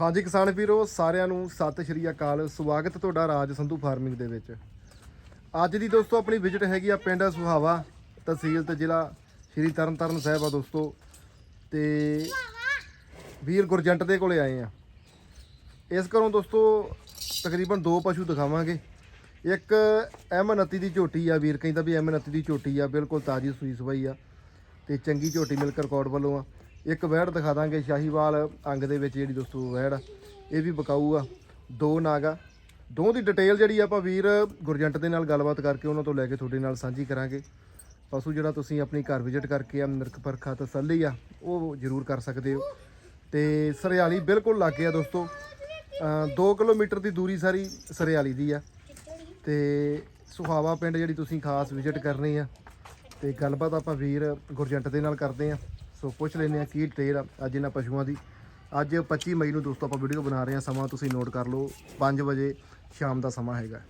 ਹਾਂਜੀ ਕਿਸਾਨ ਵੀਰੋ, ਸਾਰਿਆਂ ਨੂੰ ਸਤਿ ਸ਼੍ਰੀ ਅਕਾਲ। ਸਵਾਗਤ ਤੁਹਾਡਾ ਰਾਜ ਸੰਧੂ ਫਾਰਮਿੰਗ ਦੇ ਵਿੱਚ। ਅੱਜ ਦੀ ਦੋਸਤੋ, ਆਪਣੀ ਵਿਜ਼ਿਟ ਹੈਗੀ ਆ ਪਿੰਡ ਸੁਹਾਵਾ ਤਹਿਸੀਲ ਤੇ ਜ਼ਿਲ੍ਹਾ ਸ਼੍ਰੀ ਤਰਨਤਾਰਨ ਸਾਹਿਬ ਆ ਦੋਸਤੋ। ਤੇ ਵੀਰ ਗੁਰਜੰਟ ਦੇ ਕੋਲੇ ਆਏ ਆ। ਇਸ ਘਰੋਂ ਦੋਸਤੋ, ਤਕਰੀਬਨ ਦੋ ਪਸ਼ੂ ਦਿਖਾਵਾਂਗੇ। ਇੱਕ M29 ਦੀ ਝੋਟੀ ਆ ਵੀਰ, ਕਹਿੰਦਾ ਵੀ M29 ਦੀ ਝੋਟੀ ਆ, ਬਿਲਕੁਲ ਤਾਜ਼ੀ ਸੂਈ ਸਵਾਈ ਆ। ਤੇ ਚੰਗੀ ਝੋਟੀ ਮਿਲਕ ਰਿਕਾਰਡ ਵੱਲੋਂ ਆ। ਇੱਕ ਵਹਿੜ ਦਿਖਾ ਦਾਂਗੇ ਸ਼ਾਹੀਵਾਲ ਅੰਗ ਦੇ ਵਿੱਚ ਜਿਹੜੀ ਦੋਸਤੋ ਵਹਿੜ ਆ, ਇਹ ਵੀ ਬਕਾਊ ਆ, ਦੋ ਨਾਗਾ ਦੋ ਦੀ ਡਿਟੇਲ ਜਿਹੜੀ ਆਪਾਂ ਵੀਰ ਗੁਰਜੰਟ ਦੇ ਨਾਲ ਗੱਲਬਾਤ ਕਰਕੇ ਉਹਨਾਂ ਤੋਂ ਲੈ ਕੇ ਤੁਹਾਡੇ ਨਾਲ ਸਾਂਝੀ ਕਰਾਂਗੇ। ਪਸ਼ੂ ਜਿਹੜਾ ਤੁਸੀਂ ਆਪਣੀ ਘਰ ਵਿਜ਼ਿਟ ਕਰਕੇ ਆ ਨਿਰਖ ਪਰਖਾ ਤਸੱਲੀ ਆ, ਉਹ ਜ਼ਰੂਰ ਕਰ ਸਕਦੇ ਹੋ। ਤੇ ਸਰਿਆਲੀ ਬਿਲਕੁਲ ਲਾਗੇ ਆ ਦੋਸਤੋ। 2 ਕਿਲੋਮੀਟਰ ਦੀ ਦੂਰੀ ਸਾਰੀ ਸਰਿਆਲੀ ਦੀ ਆ। ਤੇ ਸੁਹਾਵਾ ਪਿੰਡ ਜਿਹੜੀ ਤੁਸੀਂ ਖਾਸ ਵਿਜ਼ਿਟ ਕਰਨੀ ਆ। ਤੇ ਗੱਲਬਾਤ ਆਪਾਂ ਵੀਰ ਗੁਰਜੰਟ ਦੇ ਨਾਲ ਕਰਦੇ ਆ। ਸੋ ਪੁੱਛ ਲੈਂਦੇ ਆ ਕੀ ਡਿਟੇਲ ਆ ਅੱਜ ਇਹਨਾਂ ਪਸ਼ੂਆਂ ਦੀ। ਅੱਜ 25 ਮਈ ਨੂੰ ਦੋਸਤੋ ਆਪਾਂ ਵੀਡੀਓ ਬਣਾ ਰਹੇ ਆ ਸਮਾਂ ਤੁਸੀਂ ਨੋਟ ਕਰ ਲਓ। 5 ਵਜੇ ਸ਼ਾਮ ਦਾ ਸਮਾਂ ਹੈਗਾ।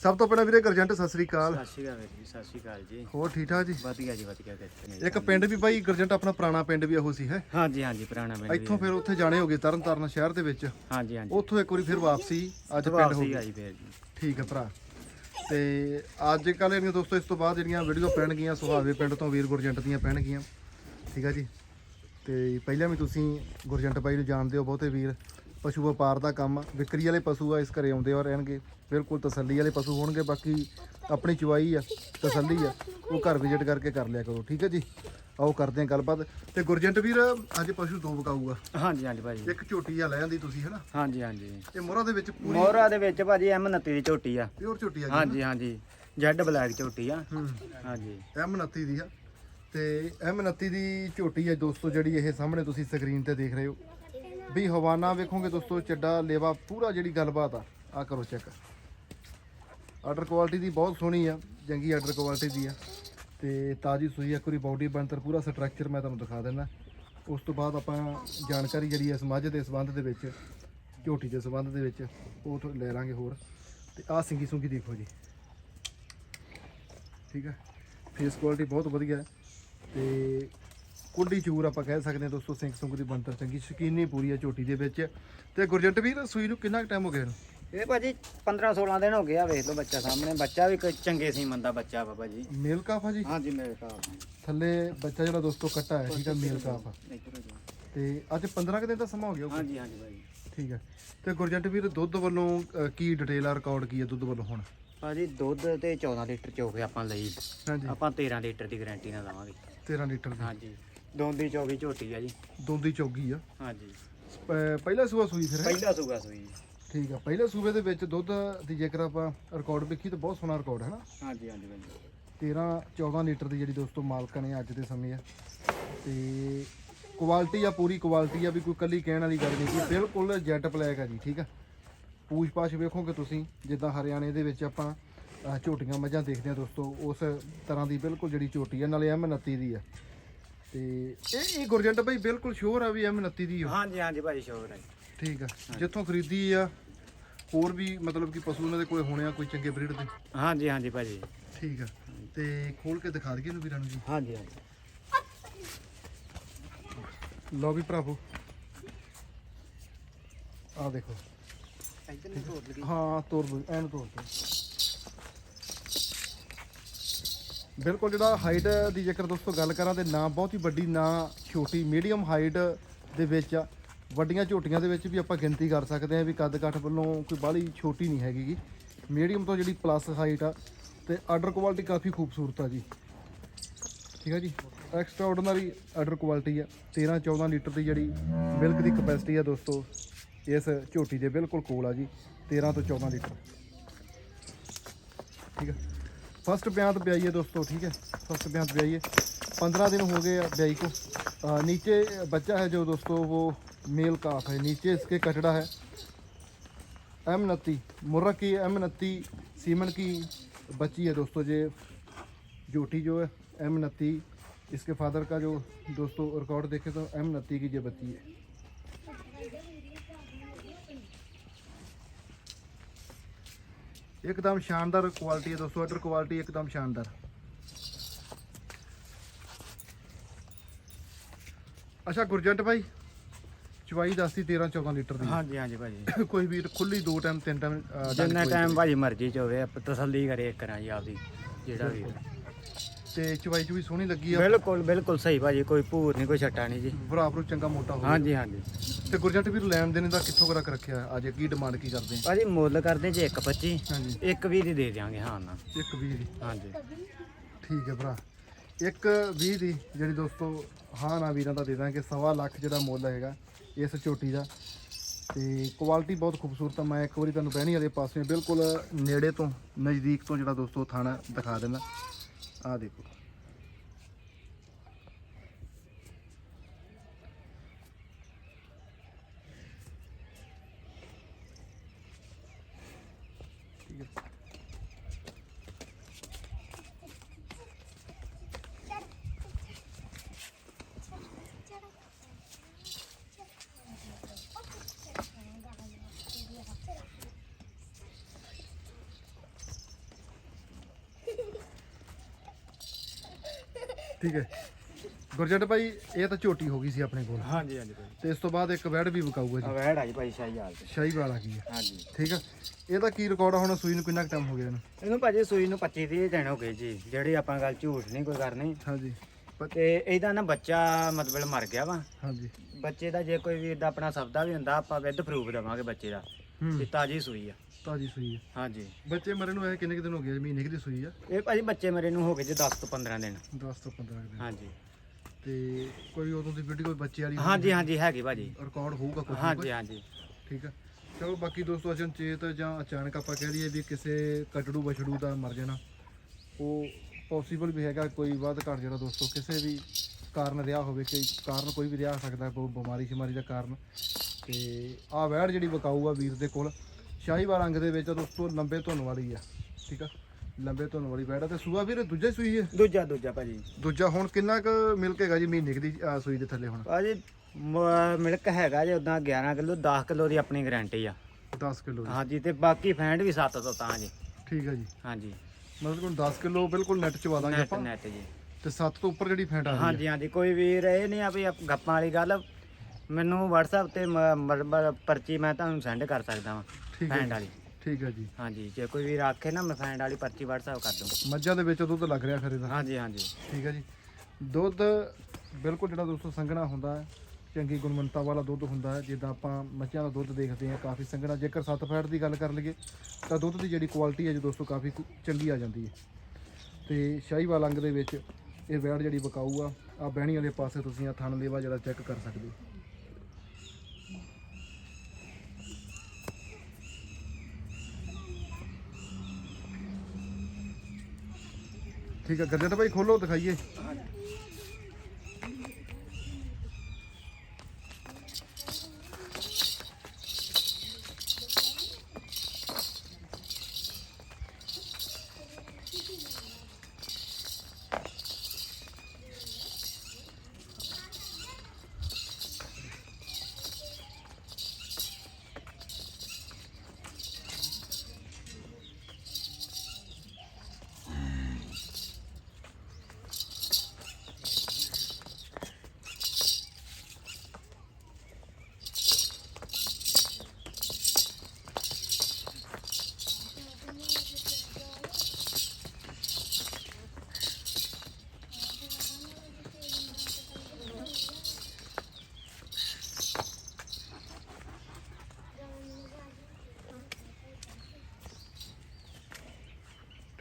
ਸਭ ਤੋਂ ਪਹਿਲਾਂ ਵੀਰੇ ਗੁਰਜੰਟ ਸਤਿ ਸ੍ਰੀ ਅਕਾਲ। ਸਤਿ ਸ਼੍ਰੀ ਅਕਾਲ ਵੀਰ ਜੀ ਸਤਿ ਸ਼੍ਰੀ ਅਕਾਲ ਜੀ। ਹੋਰ ਠੀਕ ਠਾਕ ਜੀ? ਵਧੀਆ ਜੀ ਵਧੀਆ ਕਿਤੇ ਇੱਕ ਪਿੰਡ ਵੀ ਬਾਈ ਗੁਰਜੰਟ ਆਪਣਾ ਪੁਰਾਣਾ ਪਿੰਡ ਵੀ ਇਹੋ ਸੀ ਹੈ। ਹਾਂਜੀ ਹਾਂਜੀ ਪੁਰਾਣਾ ਪਿੰਡ ਵੀ ਇੱਥੋਂ ਫਿਰ ਉੱਥੇ ਜਾਣੇ ਹੋਗੇ ਤਰਨ ਤਾਰਨ ਸ਼ਹਿਰ ਦੇ ਵਿੱਚ। ਹਾਂਜੀ ਹਾਂਜੀ। ਉੱਥੋਂ ਇੱਕ ਵਾਰੀ ਫਿਰ ਵਾਪਸੀ ਅੱਜ ਪਿੰਡ ਹੋ ਗਈ। ਆਈ ਫੇਰ ਜੀ। ਠੀਕ ਹੈ ਭਰਾ। ਤੇ ਅੱਜ ਕੱਲ੍ਹ ਜਿਹੜੀਆਂ ਦੋਸਤੋ ਇਸ ਤੋਂ ਬਾਅਦ ਜਿਹੜੀਆਂ ਵੀਡੀਓ ਪੈਣਗੀਆਂ ਸੁਹਾਵੇ ਪਿੰਡ ਤੋਂ ਵੀਰ ਗੁਰਜੰਟ ਦੀਆਂ ਪੈਣਗੀਆਂ। ਠੀਕ ਆ ਜੀ। ਤੇ ਪਹਿਲਾਂ ਵੀ ਤੁਸੀਂ ਗੁਰਜੰਟ ਬਾਈ ਨੂੰ ਜਾਣਦੇ ਹੋ ਬਹੁਤੇ ਵੀਰ। ਪਸ਼ੂ ਵਪਾਰ ਦਾ ਕੰਮ ਵਿਕਰੀ ਵਾਲੇ ਪਸ਼ੂ ਆ ਇਸ ਘਰੇ ਆਉਂਦੇ ਆ ਰਹਿਣਗੇ ਬਿਲਕੁਲ ਤਸੱਲੀ ਵਾਲੇ ਪਸ਼ੂ ਹੋਣਗੇ ਬਾਕੀ ਆਪਣੀ ਚੁਆਈ ਆ ਤਸੱਲੀ ਆ ਉਹ ਘਰ ਵਿਜ਼ਿਟ ਕਰਕੇ ਕਰ ਲਿਆ ਕਰੋ ਠੀਕ ਹੈ ਜੀ? ਆਓ ਕਰਦੇ ਹਾਂ ਗੱਲਬਾਤ। ਤੇ ਗੁਰਜੰਟ ਵੀਰ ਅੱਜ ਪਸ਼ੂ ਦੋ ਵਿਕਾਊਗਾ। ਹਾਂਜੀ ਹਾਂਜੀ ਭਾਜੀ। ਇੱਕ ਝੋਟੀ ਆ ਲੈ ਜਾਂਦੀ ਤੁਸੀਂ ਹਨਾ? ਹਾਂਜੀ ਹਾਂਜੀ। ਇਹ ਮੋਹਰਾ ਦੇ ਵਿੱਚ ਪੂਰੀ ਮੋਹਰਾ ਦੇ ਵਿੱਚ ਭਾਜੀ M29 ਦੀ ਝੋਟੀ ਆ। ਪਿਓਰ ਝੋਟੀ ਆ ਜੀ ਹਾਂਜੀ ਹਾਂਜੀ। ਜੈਡ ਬਲੈਕ ਝੋਟੀ ਆ। ਹਾਂਜੀ। M29 ਦੀ ਆ। ਤੇ M29 ਦੀ ਝੋਟੀ ਹੈ ਦੋਸਤੋ, ਜਿਹੜੀ ਇਹ ਸਾਹਮਣੇ ਤੁਸੀਂ ਸਕਰੀਨ ਤੇ ਦੇਖ ਰਹੇ ਹੋ। ਵੀ ਹਵਾਨਾ ਵੇਖੋਗੇ ਦੋਸਤੋ, ਚੱਡਾ, ਲੇਵਾ, ਪੂਰਾ ਜਿਹੜੀ ਗੱਲਬਾਤ ਆ ਆ ਕਰੋ ਚੈੱਕ ਆਰਡਰ ਕੁਆਲਿਟੀ ਦੀ ਬਹੁਤ ਸੋਹਣੀ ਆ ਚੰਗੀ ਆਰਡਰ ਕੁਆਲਿਟੀ ਦੀ ਆ। ਤੇ ਤਾਜੀ ਸੂਈ ਆ ਕੋਈ ਬਾਡੀ ਬਣਤਰ, ਪੂਰਾ ਸਟਰਕਚਰ ਮੈਂ ਤੁਹਾਨੂੰ ਦਿਖਾ ਦਿੰਦਾ। ਉਸ ਤੋਂ ਬਾਅਦ ਆਪਾਂ ਜਾਣਕਾਰੀ ਜਿਹੜੀ ਇਸ ਮੱਝ ਦੇ ਸੰਬੰਧ ਦੇ ਵਿੱਚ, ਝੋਟੀ ਦੇ ਸੰਬੰਧ ਦੇ ਵਿੱਚ, ਉਹ ਲੈ ਲਾਂਗੇ ਹੋਰ। ਤੇ ਆਹ ਸਿੰਗੀ ਸੁੰਗੀ ਦੇਖੋ ਜੀ। ਠੀਕ ਹੈ ਫੇਸ ਕੁਆਲਿਟੀ ਬਹੁਤ ਵਧੀਆ। ਹੈ ਤੇ ਕੁੰਡੀ ਚੂਰ ਆਪਾਂ ਕਹਿ ਸਕਦੇ ਹਾਂ ਦੋਸਤੋ ਸਿੰਘ ਸੁੰਗ ਦੀ ਬੰਤਰ ਚੰਗੀ ਸ਼ਕੀਨੀ ਪੂਰੀ ਹੈ ਝੋਟੀ ਦੇ ਵਿੱਚ। ਤੇ ਗੁਰਜੰਟ ਵੀਰ ਸੂਈ ਨੂੰ ਕਿੰਨਾ ਟਾਈਮ ਹੋ ਗਿਆ ਇਹਨੂੰ? ਇਹ ਭਾਜੀ 15 16 ਦਿਨ ਹੋ ਗਏ ਆ ਵੇਖ ਲਓ ਬੱਚਾ ਸਾਹਮਣੇ। ਬੱਚਾ ਵੀ ਕੋਈ ਚੰਗੇ ਸੀਮਨ ਦਾ ਬੱਚਾ ਵਾ ਭਾਜੀ। ਮੇਲ ਕਾਫ ਆ ਜੀ? ਹਾਂਜੀ ਮੇਰੇ ਥੱਲੇ ਬੱਚਾ ਜਿਹੜਾ ਦੋਸਤੋ ਕੱਟਾ ਹੈ ਠੀਕ ਮੇਲ ਕਾਫ ਆ। ਤੇ ਅੱਜ 15 ਕੁ ਦਿਨ ਦਾ ਸਮਾਂ ਹੋ ਗਿਆ ਹੋਊਗਾ। ਹਾਂਜੀ ਹਾਂਜੀ ਭਾਜੀ। ਠੀਕ ਹੈ ਤੇ ਗੁਰਜੰਟ ਵੀਰ ਦੁੱਧ ਵੱਲੋਂ ਕੀ ਡਿਟੇਲ ਆ ਰਿਕਾਰਡ ਕੀ ਹੈ ਦੁੱਧ ਵੱਲੋਂ ਹੁਣ? ਭਾਜੀ ਦੁੱਧ ਤੇ 14 ਲੀਟਰ ਚੋਕੇ ਆਪਾਂ ਲਈ। ਹਾਂਜੀ। ਆਪਾਂ 13 ਲੀਟਰ ਦੀ ਗਾਰੰਟੀ ਨਾਲ ਦਵਾਂਗੇ 13 ਲੀਟਰ ਦੀ। ਹਾਂਜੀ। ਦੋਂਦੀ ਚੌਗੀ ਝੋਟੀ ਆ ਜੀ। ਦੋਂਦੀ ਚੌਗੀ ਆ। ਹਾਂਜੀ। ਪ- ਪਹਿਲਾ ਸੂਆ ਸੂਈ ਫਿਰ ਹੈ? ਪਹਿਲਾ ਸੂਗਾ ਸੂਈ। ਜੀ। ਠੀਕ ਆ ਪਹਿਲੇ ਸੂਬੇ ਦੇ ਵਿੱਚ ਦੁੱਧ ਦੀ ਜੇਕਰ ਆਪਾਂ ਰਿਕਾਰਡ ਵੇਖੀ ਤਾਂ ਬਹੁਤ ਸੋਹਣਾ ਰਿਕਾਰਡ ਹੈ ਨਾ। ਹਾਂਜੀ ਹਾਂਜੀ ਭਾਜੀ 13 14 ਲੀਟਰ ਦੀ ਜਿਹੜੀ ਦੋਸਤੋ ਮਾਲਕਾਂ ਨੇ ਅੱਜ ਦੇ ਸਮੇਂ ਆ ਤੇ ਕੁਆਲਿਟੀ ਆ ਪੂਰੀ ਕੁਆਲਿਟੀ ਆ ਵੀ ਕੋਈ ਕੱਲੀ ਕਹਿਣ ਵਾਲੀ ਗੱਲ ਨਹੀਂ ਕਿ ਬਿਲਕੁਲ ਜੈਟ ਬਲੈਕ ਆ ਜੀ ਠੀਕ ਆ। ਪੂਛ ਪਾਛ ਵੇਖੋਗੇ ਤੁਸੀਂ ਜਿੱਦਾਂ ਹਰਿਆਣੇ ਦੇ ਵਿੱਚ ਆਪਾਂ ਝੋਟੀਆਂ ਮੱਝਾਂ ਦੇਖਦੇ ਆ ਦੋਸਤੋ ਉਸ ਤਰ੍ਹਾਂ ਦੀ ਬਿਲਕੁਲ ਜਿਹੜੀ ਝੋਟੀ ਆ ਨਾਲੇ M29 ਦੀ ਆ। ਤੇ ਇਹ ਇਹ ਗੁਰਜੰਟ ਭਾਈ ਬਿਲਕੁਲ ਸ਼ੋਰ ਆ ਵੀ M29 ਦੀ ਆ। ਹਾਂਜੀ ਹਾਂਜੀ ਭਾਜੀ ਸ਼ੋਰ ਹੈ ਠੀਕ ਆ। ਜਿੱਥੋਂ ਖਰੀਦੀ ਆ ਹੋਰ ਵੀ ਮਤਲਬ ਕਿ ਪਸ਼ੂ ਉਹਨਾਂ ਦੇ ਕੋਲ ਹੋਣੇ ਆ ਕੋਈ ਚੰਗੇ ਬਰੀਡ ਦੇ। ਹਾਂਜੀ ਹਾਂਜੀ ਭਾਜੀ ਠੀਕ ਆ। ਤੇ ਖੋਲ ਕੇ ਦਿਖਾ ਦਈਏ ਇਹਨੂੰ ਵੀਰਾਂ ਨੂੰ ਜੀ। ਹਾਂਜੀ ਹਾਂਜੀ। ਲਓ ਵੀ ਭਰਾਵੋ। ਆ ਦੇਖੋ। ਹਾਂ ਤੋੜ ਦੋ ਐਨ ਤੋੜ ਦੋ ਬਿਲਕੁਲ ਜਿਹੜਾ ਹਾਈਟ ਦੀ ਜੇਕਰ ਦੋਸਤੋ ਗੱਲ ਕਰਾਂ ਤੇ ਨਾ ਬਹੁਤ ਹੀ ਵੱਡੀ, ਨਾ ਛੋਟੀ, ਮੀਡੀਅਮ ਹਾਈਟ ਦੇ ਵਿੱਚ ਆ ਵੱਡੀਆਂ ਝੋਟੀਆਂ ਦੇ ਵਿੱਚ ਵੀ ਆਪਾਂ ਗਿਣਤੀ ਕਰ ਸਕਦੇ ਹਾਂ ਵੀ ਕੱਦ ਕਾਠ ਵੱਲੋਂ ਕੋਈ ਬਾਹਲੀ ਛੋਟੀ ਨਹੀਂ ਹੈਗੀਗੀ ਮੀਡੀਅਮ ਤੋਂ ਜਿਹੜੀ ਪਲੱਸ ਹਾਈਟ ਆ ਤੇ ਆਰਡਰ ਕੁਆਲਿਟੀ ਕਾਫੀ ਖੂਬਸੂਰਤ ਆ ਜੀ। ਠੀਕ ਆ ਜੀ? ਐਕਸਟਰਾ ਆਰਡੀਨਰੀ ਆਰਡਰ ਕੁਆਲਿਟੀ ਆ। 13 14 ਲੀਟਰ ਦੀ ਜਿਹੜੀ ਮਿਲਕ ਦੀ ਕਪੈਸਿਟੀ ਆ ਦੋਸਤੋ, ਇਸ ਝੋਟੀ ਦੇ ਬਿਲਕੁਲ ਕੋਲ ਆ ਜੀ। 13 ਤੋਂ 14 ਲੀਟਰ। ਠੀਕ ਹੈ फ़र्स्ट ब्यात ब्याई है दोस्तों ठीक है? फ़र्स्ट ब्यात ब्याई है पंद्रह दिन हो गए ब्याई को। आ, नीचे बच्चा है जो दोस्तों वो मेल काफ है। नीचे इसके कचड़ा है। एम नत्ती मुर्रा की एम नत्ती सीमन की बच्ची है दोस्तों ये जोटी जो है एम नत्ती। इसके फादर का जो दोस्तों रिकॉर्ड देखे तो एम नत्ती की ये बच्ची है। ਇੱਕਦਮ ਸ਼ਾਨਦਾਰ ਕੁਆਲਿਟੀ ਹੈ ਦੋਸਤੋ ਆਰਡਰ ਕੁਆਲਿਟੀ ਇੱਕਦਮ ਸ਼ਾਨਦਾਰ। ਅੱਛਾ ਗੁਰਜੰਟ ਭਾਈ ਚਵਾਈ ਦੱਸਦੀ 13 14 ਲੀਟਰ ਦੀ। ਹਾਂਜੀ ਹਾਂਜੀ ਭਾਜੀ। ਕੋਈ ਵੀ ਖੁੱਲੀ ਦੋ ਟਾਈਮ ਤਿੰਨ ਟਾਈਮ ਜਿੰਨਾ ਟਾਈਮ ਭਾਜੀ ਮਰਜ਼ੀ ਚ ਹੋਵੇ ਤਸੱਲੀ ਕਰੇ ਕਰਾਂ ਜੀ ਆਪਦੀ ਜਿਹੜਾ ਵੀ। ਤੇ ਚਵਾਈ ਚੁਈ ਸੋਹਣੀ ਲੱਗੀ ਆ। ਬਿਲਕੁਲ ਬਿਲਕੁਲ ਸਹੀ ਭਾਜੀ ਕੋਈ ਭੂਰ ਨਹੀਂ ਕੋਈ ਛੱਟਾ ਨਹੀਂ ਜੀ। ਬਰਾਬਰ ਚੰਗਾ ਮੋਟਾ ਹੋਵੇ ਹਾਂਜੀ ਹਾਂਜੀ। ਤੇ ਗੁਰਜੰਟ ਵੀਰ ਲੈਣ ਦੇਣ ਦਾ ਕਿੱਥੋਂ ਕਰਾ ਰੱਖਿਆ? ਅੱਜ ਕੀ ਡਿਮਾਂਡ ਕੀ ਕਰਦੇ ਆ? ਭਾਜੀ ਮੁੱਲ ਕਰਦੇ ਜੇ 1.25 ਹਾਂਜੀ। ਇੱਕ ਵੀ ਦੀ ਦੇ ਦਿਆਂਗੇ ਹਾਂ ਨਾ। ਇੱਕ 20 ਦੀ? ਹਾਂਜੀ। ਠੀਕ ਹੈ ਭਰਾ। ਇੱਕ 20 ਦੀ ਜਿਹੜੀ ਦੋਸਤੋ ਹਾਂ ਨਾ ਵੀਰਾਂ ਦਾ ਦੇ ਦਾਂਗੇ। ਸਵਾ ਲੱਖ ਜਿਹੜਾ ਮੁੱਲ ਹੈਗਾ ਇਸ ਝੋਟੀ ਦਾ। ਤੇ ਕੁਆਲਿਟੀ ਬਹੁਤ ਖੂਬਸੂਰਤ ਆ। ਮੈਂ ਇੱਕ ਵਾਰੀ ਤੁਹਾਨੂੰ ਬਹਿਣੀ ਵਾਲੇ ਪਾਸੇ ਬਿਲਕੁਲ ਨੇੜੇ ਤੋਂ ਨਜ਼ਦੀਕ ਤੋਂ ਜਿਹੜਾ ਦੋਸਤੋ ਥਾਣਾ ਦਿਖਾ ਦਿੰਦਾ। ਆਹ ਦੇਖੋ ਠੀਕ ਹੈ ਠੀਕ ਹੈ। ਗੁਰਜੰਟ ਭਾਈ ਇਹ ਤਾਂ ਝੋਟੀ ਹੋ ਗਈ ਸੀ ਆਪਣੇ ਕੋਲ। ਹਾਂਜੀ ਹਾਂਜੀ ਭਾਜੀ ਤੇ ਇਸ ਤੋਂ ਬਾਅਦ ਇੱਕ ਵੈੜ ਵੀ ਵਿਕਾਊਗਾ ਜੀ। ਵੈੜ ਆਈ ਭਾਈ ਸ਼ਾਹੀ ਹਾਲ ਤੇ। ਸ਼ਾਹੀ ਵਾਲਾ ਕੀ ਹੈ ਹਾਂਜੀ। ਠੀਕ ਆ। ਇਹਦਾ ਕੀ ਰਿਕਾਰਡ ਹੁਣ ਸੂਈ ਨੂੰ ਕਿੰਨਾ ਟਾਈਮ ਹੋ ਗਿਆ ਇਹਨੂੰ? ਇਹਨੂੰ ਭਾਜੀ ਸੂਈ ਨੂੰ 25 30 ਦਿਨ ਹੋ ਗਏ ਜੀ ਜਿਹੜੀ ਆਪਾਂ ਗੱਲ ਝੂਠ ਨਹੀਂ ਕੋਈ ਕਰਨੀ ਹਾਂਜੀ। ਤੇ ਇਹਦਾ ਨਾ ਬੱਚਾ ਮਤਲਬ ਮਰ ਗਿਆ ਵਾ। ਹਾਂਜੀ। ਬੱਚੇ ਦਾ ਜੇ ਕੋਈ ਵੀਰ ਦਾ ਆਪਣਾ ਸਬਦਾ ਵੀ ਹੁੰਦਾ ਆਪਾਂ ਵਿਦ ਪ੍ਰੂਫ ਦੇਵਾਂਗੇ ਬੱਚੇ ਦਾ। ਵੀ ਤਾਜੀ ਸੂਈ ਆ। ਤਾਜੀ ਸੂਈ ਹੈ ਹਾਂਜੀ। ਬੱਚੇ ਮਰੇ ਨੂੰ ਇਹ ਕਿੰਨੇ ਕੁ ਦਿਨ ਹੋ ਗਏ ਮਹੀਨੇ ਕੁ ਦੀ ਸੂਈ ਆ? ਇਹ ਭਾਜੀ ਬੱਚੇ ਮੇਰੇ ਨੂੰ ਹੋ ਗਏ ਜੀ 10 ਤੋਂ 15 ਦਿਨ। 10 ਤੋਂ 15 ਕੁ ਦਿਨ। ਹਾਂਜੀ। ਤੇ ਕੋਈ ਉਦੋਂ ਦੀ ਵੀਡੀਓ ਕੋਈ ਬੱਚੇ ਵਾਲੀ ਹਾਂਜੀ ਹਾਂਜੀ ਹੈਗੀ ਭਾਜੀ। ਰਿਕਾਰਡ ਹੋਊਗਾ ਕੁਝ ਹਾਂਜੀ ਹਾਂਜੀ। ਠੀਕ ਆ। ਚਲੋ ਬਾਕੀ ਦੋਸਤੋ ਅਚਨਚੇਤ ਜਾਂ ਅਚਾਨਕ ਆਪਾਂ ਕਹਿ ਲਈਏ ਵੀ ਕਿਸੇ ਕਟੜੂ ਬਛੜੂ ਦਾ ਮਰ ਜਾਣਾ। ਉਹ ਪੋਸੀਬਲ ਵੀ ਹੈਗਾ ਕੋਈ ਵੱਧ ਘੱਟ ਜਿਹੜਾ ਦੋਸਤੋ ਕਿਸੇ ਵੀ ਕਾਰਨ ਰਿਹਾ ਹੋਵੇ ਕਿ ਕਾਰਨ ਕੋਈ ਵੀ ਰਿਹਾ ਸਕਦਾ ਕੋਈ ਬਿਮਾਰੀ ਸ਼ਿਮਾਰੀ ਦਾ ਕਾਰਨ। ਤੇ ਆਹ ਵੈੜ ਜਿਹੜੀ ਵਿਕਾਊ ਆ ਵੀਰ ਦੇ ਕੋਲ ਸ਼ਾਹੀਵਾਲ ਰੰਗ ਦੇ ਵਿੱਚ ਆ ਦੋਸਤੋ ਲੰਬੇ ਧੁੰਨ ਵਾਲੀ ਆ ਠੀਕ ਆ? ਲੰਬੇ ਧੁੰਨ ਵਾਲੀ ਵੈੜ ਆ ਤੇ ਸੂਆ ਵੀਰ ਦੂਜਾ ਸੂਈ ਹੈ ਦੂਜਾ ਦੂਜਾ ਭਾਜੀ। ਦੂਜਾ ਹੁਣ ਕਿੰਨਾ ਕੁ ਮਿਲਕ ਹੈਗਾ ਜੀ ਮਹੀਨੇ ਕੁ ਦੀ ਆਹ ਸੂਈ ਦੇ ਥੱਲੇ ਹੁਣ? ਭਾਜੀ ਮ- ਮਿਲਕ ਹੈਗਾ ਜੇ ਉਦਾਂ 11 ਕਿਲੋ 10 ਕਿਲੋ ਦੀ ਆਪਣੀ ਗਾਰੰਟੀ ਆ। 10 ਕਿਲੋ ਹਾਂਜੀ ਤੇ ਬਾਕੀ ਫੈਂਡ ਵੀ 7 ਤੋਂ ਤਾਂ ਜੀ। ਠੀਕ ਆ ਜੀ। ਹਾਂਜੀ। ਮਤਲਬ ਕਿ 10 ਕਿਲੋ ਬਿਲਕੁਲ ਨੈਟ ਚ ਵਾ ਦਾਂਗੇ ਨੈਟ ਆਪਾਂ। ਨੈਟ ਜੀ। ਤੇ 7 ਤੋਂ ਉੱਪਰ ਜਿਹੜੀ ਫੈਂਟ ਆ ਰਹੀ ਹੈ ਹਾਂਜੀ ਹਾਂਜੀ ਕੋਈ ਵੀਰ ਇਹ ਨਹੀਂ ਆ ਵੀ ਆਪ- ਗੱਪਾਂ ਵਾਲੀ ਗੱਲ ਮੈਨੂੰ WhatsApp ਤੇ ਮ- ਪਰਚੀ ਮੈਂ ਤੁਹਾਨੂੰ ਸੈਂਡ ਕਰ ਸਕਦਾ ਵਾਂ ਠੀਕ ਹੈ ਫੈਂਡ ਵਾਲੀ। ਠੀਕ ਹੈ ਜੀ। ਹਾਂਜੀ ਜੇ ਕੋਈ ਵੀਰ ਆਖੇ ਨਾ ਮੈਂ ਫੈਂਡ ਵਾਲੀ ਪਰਚੀ WhatsApp ਕਰ ਦੂੰਗਾ। ਮੱਝਾਂ ਦੇ ਵਿੱਚ ਦੁੱਧ ਲੱਗ ਰਿਹਾ ਫਿਰ ਇਹਦਾ ਹਾਂਜੀ ਹਾਂਜੀ। ਠੀਕ ਹੈ ਜੀ। ਦੁੱਧ ਬਿਲਕੁਲ ਜਿਹੜਾ ਦੋਸਤੋ ਸੰਘਣਾ ਹੁੰਦਾ ਹੈ ਚੰਗੀ ਗੁਣਵੰਤਾ ਵਾਲਾ ਦੁੱਧ ਹੁੰਦਾ ਹੈ ਜਿੱਦਾਂ ਆਪਾਂ ਮੱਝਾਂ ਦਾ ਦੁੱਧ ਦੇਖਦੇ ਹਾਂ ਕਾਫੀ ਸੰਘਣਾ। ਜੇਕਰ 7 ਫੈਟ ਦੀ ਗੱਲ ਕਰ ਲਈਏ ਤਾਂ ਦੁੱਧ ਦੀ ਜਿਹੜੀ ਕੁਆਲਿਟੀ ਹੈ ਜੀ ਦੋਸਤੋ ਕਾਫੀ ਕੁ- ਚੰਗੀ ਆ ਜਾਂਦੀ ਹੈ। ਤੇ ਸ਼ਾਹੀਵਾਲ ਅੰਗ ਦੇ ਵਿੱਚ ਇਹ ਵੈੜ ਜਿਹੜੀ ਬਕਾਊ ਆ ਆ ਬਹਿਣੀ ਵਾਲੇ ਪਾਸੇ ਤੁਸੀਂ ਆ ਥਣ ਲੇਵਾ ਜਿਹੜਾ ਚੈੱਕ ਕਰ ਸਕਦੇ ਹੋ। ਠੀਕ ਹੈ ਗੱਜਟ ਭਾਈ ਖੋਲੋ ਦਿਖਾਈਏ।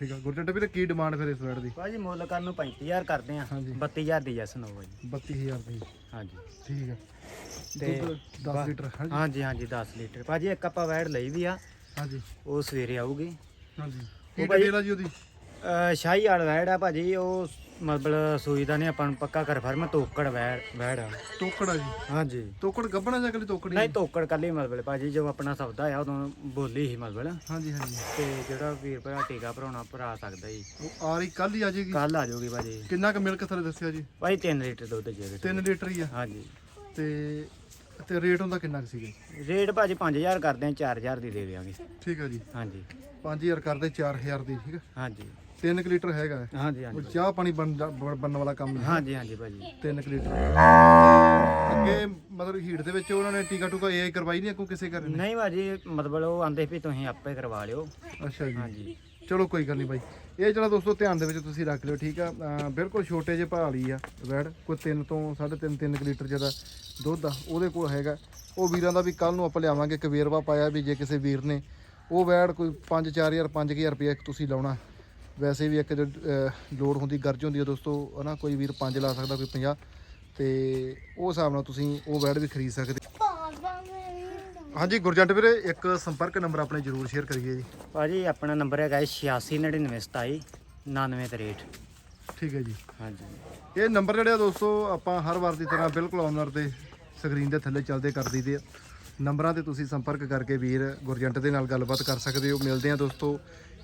ਠੀਕ ਹੈ ਗੁਰਜੰਟ ਵੀਰੇ ਕੀ ਡਿਮਾਂਡ ਫਿਰ ਇਸ ਵੈੜ ਦੀ? ਭਾਜੀ ਮੁੱਲ ਕਰਨ ਨੂੰ 35000 ਕਰਦੇ ਆ। ਹਾਂਜੀ। 32000 ਦੀ ਜਸ ਨੋ ਜੀ। 32000 ਦੀ। ਹਾਂਜੀ। ਠੀਕ ਹੈ ਤੇ ਦੁੱਧ 10 ਬਾ- ਲੀਟਰ ਹਾਂਜੀ। ਹਾਂਜੀ ਹਾਂਜੀ 10 ਲੀਟਰ। ਭਾਜੀ ਇੱਕ ਆਪਾਂ ਵੈੜ ਲਈ ਵੀ ਆ। ਹਾਂਜੀ। ਉਹ ਸਵੇਰੇ ਆਊਗੀ। ਹਾਂਜੀ। ਉਹ ਕੀ ਭਾਈ- ਡਿਟੇਲ ਆ ਜੀ ਉਹਦੀ? ਸ਼ਾਹੀ ਵਾਲ ਵੈੜ ਆ ਭਾਜੀ ਉਹ ਮਤਲਬ ਸੂਈ ਦਾ ਨਹੀਂ ਆਪਾਂ ਨੂੰ ਪੱਕਾ ਕਨਫਰਮ ਤੋਕੜ ਵੈੜ ਵੈੜ ਆ। ਤੋਕੜ ਜੀ? ਹਾਂਜੀ। ਤੋਕੜ ਗੱਬਣਾ ਜਾਂ ਕਲੀ ਤੋਕੜੀ? ਨਹੀਂ ਤੋਕੜ ਕੱਲੀ ਮਤਲਬ ਭਾਜੀ ਜੋ ਆਪਣਾ ਸੌਦਾ ਆ ਉਦੋਂ ਬੋਲੀ ਸੀ ਮਤਲਬ। ਹਾਂਜੀ ਹਾਂਜੀ। ਤੇ ਜਿਹੜਾ ਵੀਰ ਭਰਾ ਟੀਕਾ ਭਰਾਉਣਾ ਭਰਾ ਸਕਦਾ ਜੀ। ਉਹ ਆ ਰਹੀ ਕੱਲ ਹੀ ਆ ਜਾਏਗੀ? ਕੱਲ ਆ ਜਾਊਗੀ ਭਾਜੀ। ਕਿੰਨਾ ਕੁ ਮਿਲਕ ਥਲੇ ਦੱਸਿਆ ਜੀ? ਭਾਈ 3 ਲੀਟਰ ਦੁੱਧ ਜੇ 3 ਲੀਟਰ ਹੀ ਆ? ਹਾਂਜੀ। ਤੇ ਤੇ ਰੇਟ ਉਹਦਾ ਕਿੰਨਾ ਕੁ ਸੀਗਾ? ਰੇਟ ਭਾਜੀ 5000 ਕਰਦੇ ਆ 4000 ਦੀ ਦੇ ਦੇਵਾਂਗੇ ਠੀਕ ਆ ਜੀ। ਹਾਂਜੀ। 5000 ਕਰਦੇ 4000 ਦੀ ਠੀਕ ਆ? ਹਾਂਜੀ। 3 ਲੀਟਰ ਹੈਗਾ ਹੈ। ਹਾਂਜੀ ਉਹ ਹਾਂਜੀ ਚਾਹ ਪਾਣੀ ਬਣ ਬਣਨ ਵਾਲਾ ਕੰਮ ਹੈ ਹਾਂਜੀ ਹਾਂਜੀ ਭਾਜੀ। 3 ਲੀਟਰ। ਅੱਗੇ ਮਤਲਬ ਹੀਟ ਦੇ ਵਿੱਚ ਉਹਨਾਂ ਨੇ ਟੀਕਾ ਟੂਕਾ ਇਹ ਕਰਵਾਈ ਨਹੀਂ ਅੱਗੋਂ ਕਿਸੇ ਨੇ? ਨਹੀਂ ਭਾਜੀ ਮਤਲਬ ਉਹ ਆਂਦੇ ਵੀ ਤੁਸੀਂ ਆਪੇ ਕਰਵਾ ਲਿਓ। ਅੱਛਾ ਜੀ। ਹਾਂਜੀ। ਚਲੋ ਕੋਈ ਗੱਲ ਨਹੀਂ ਬਾਈ ਇਹ ਜਿਹੜਾ ਦੋਸਤੋ ਧਿਆਨ ਦੇ ਵਿੱਚ ਤੁਸੀਂ ਰੱਖ ਲਿਓ ਠੀਕ ਆ? ਬਿਲਕੁਲ ਛੋਟੇ ਜਿਹੇ ਭਾਅ ਲਈ ਆ ਵੈੜ ਕੋਈ 3 ਤੋਂ 3.5 3 ਲੀਟਰ ਜਿਹਦਾ ਦੁੱਧ ਆ ਉਹਦੇ ਕੋਲ ਹੈਗਾ। ਉਹ ਵੀਰਾਂ ਦਾ ਵੀ ਕੱਲ ਨੂੰ ਆਪਾਂ ਲਿਆਵਾਂਗੇ ਇੱਕ ਵੇਰਵਾ ਪਾਇਆ ਵੀ ਜੇ ਕਿਸੇ ਵੀਰ ਨੇ। ਉਹ ਵੈੜ ਕੋਈ 5 4000 5000 ਰੁਪਏ ਤੁਸੀਂ ਲਾਉਣਾ। ਵੈਸੇ ਵੀ ਇੱਕ ਲੋੜ ਹੁੰਦੀ ਗਰਜ ਹੁੰਦੀ ਹੈ ਦੋਸਤੋ ਹਨਾ ਕੋਈ ਵੀਰ 5 ਲਾ ਸਕਦਾ ਕੋਈ 50 ਤੇ ਉਹ ਹਿਸਾਬ ਨਾਲ ਤੁਸੀਂ ਉਹ ਵੈੜ ਵੀ ਖਰੀਦ ਸਕਦੇ। ਹਾਂਜੀ ਗੁਰਜੰਟ ਵੀਰੇ ਇੱਕ ਸੰਪਰਕ ਨੰਬਰ ਆਪਣੇ ਜਰੂਰ ਸ਼ੇਅਰ ਕਰੀਏ ਜੀ। ਭਾਜੀ ਆਪਣਾ ਨੰਬਰ ਹੈਗਾ 869927 9963 ਠੀਕ ਹੈ ਜੀ। ਹਾਂਜੀ। ਇਹ ਨੰਬਰ ਜਿਹੜੇ ਆ ਦੋਸਤੋ ਆਪਾਂ ਹਰ ਵਾਰ ਦੀ ਤਰ੍ਹਾਂ ਬਿਲਕੁਲ ਆਨਰ ਤੇ ਸਕਰੀਨ ਦੇ ਥੱਲੇ ਚੱਲਦੇ ਕਰ ਦਈਦੇ ਆ। ਨੰਬਰਾਂ ਤੇ ਤੁਸੀਂ ਸੰਪਰਕ ਕਰਕੇ ਵੀਰ ਗੁਰਜੰਟ ਦੇ ਨਾਲ ਗੱਲਬਾਤ ਕਰ ਸਕਦੇ ਹੋ। ਮਿਲਦੇ ਆ ਦੋਸਤੋ